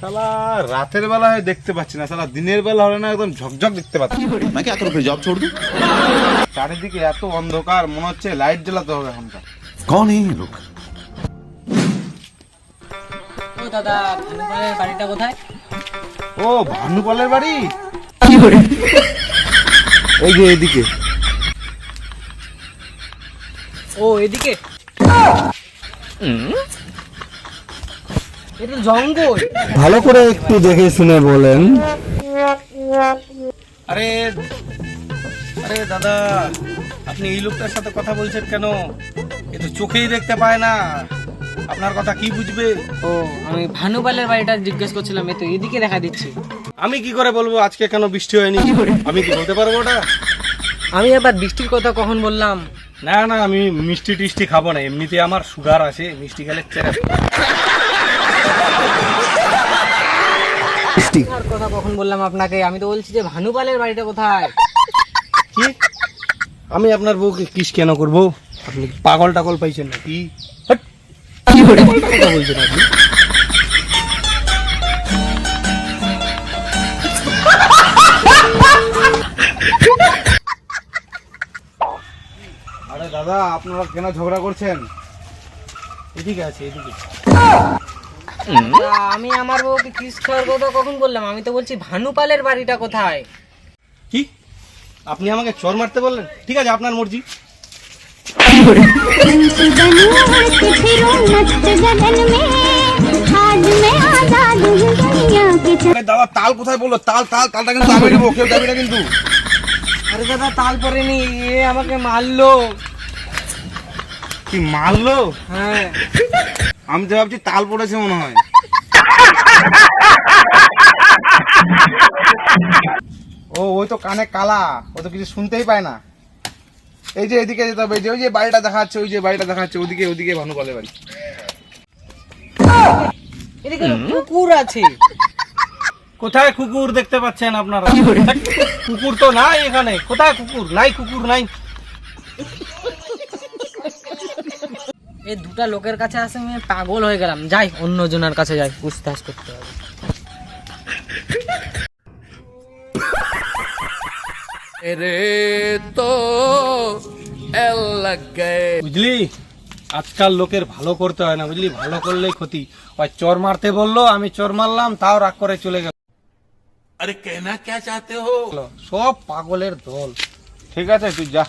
শালা রাতের বেলা হয় দেখতে পাচ্ছি না শালা দিনের বেলা হলে না একদম ঝকঝক দেখতে পাচ্ছি। নাকি এত রূপে জব ছোড় চারিদিকে এত অন্ধকার মনে হচ্ছে লাইট জ্বালাতে হবে এখনকার। কোন এই লোক? ও দাদা ভানুপালের ও ভানুপালের বাড়ি? কি করে? এই যে এদিকে। ও এদিকে? এটা জঙ্গল। ভালো করে একটু দেখে শুনে বলেন। আরে আরে দাদা আপনি এই লোকটার সাথে কথা বলছেন কেন? এ তো চোখেই দেখতে পায় না। আপনার কথা কি বুঝবে? ও আমি ভানুপালের বাড়িটা জিজ্ঞেস করছিলাম এই তো এদিকে দেখা দিচ্ছি। আমি কি করে বলব আজকে কেন বৃষ্টি হয়নি? আমি কি বলতে পারব ওটা? আমি আবার বৃষ্টির কথা কখন বললাম? না না আমি মিষ্টি টিষ্টি খাব না। এমনিতে আমার সুগার আছে মিষ্টি খেলে চেরা আর কথা কখন বললাম আপনাকে? আমি তো বলছি যে ভানুপালের বাড়িটা কোথায়? কি? আমি আপনার বউকে কিস কেন করব? আপনি কি পাগল টাগল পাইছেন নাকি? হট! কথা বলছেন আপনি? আরে দাদা আপনারা কেন ঝগড়া করছেন? এদিকে আছে এদিকে। আমি আমার বউকে কিস খাওয়ার কথা কখন বললাম? আমি তো বলছি ভানুপালের বাড়িটা কোথায়? কি? আপনি আমাকে চর মারতে বললেন? ঠিক আছে আপনার মর্জি। দাদা তাল কোথায় বলল? তাল তাল তালটা কিন্তু আমি নেব কেউ যাবে না কিন্তু। আরে দাদা তাল পরেনি এ আমাকে মারলো। কি মারলো? হ্যাঁ। আমি তো ভাবছি তাল পড়েছে মনে হয়। ও ওই তো কানে কালা ও তো কিছু শুনতেই পায় না। এই যে এদিকে যেতে হবে যে ওই যে বাড়িটা দেখাচ্ছে ওই যে বাড়িটা দেখাচ্ছে ওদিকে ওদিকে ভানুপালের বাড়ি। এদিকে কুকুর আছে। কোথায় কুকুর দেখতে পাচ্ছেন আপনারা? কুকুর তো নাই এখানে। কোথায় কুকুর? নাই কুকুর নাই। এই দুটা লোকের কাছে আসে আমি পাগল হয়ে গেলাম। যাই অন্য জনের কাছে যাই পুছতাছ করতে হবে। বুঝলি? আজকাল লোকের ভালো করতে হয় না বুঝলি? ভালো করলেই ক্ষতি। ওই চোর মারতে বলল আমি চোর মারলাম তাও রাগ করে চলে গেল। আরে কেনা কে চাতে হো? সব পাগলের দল। ঠিক আছে তুই যা।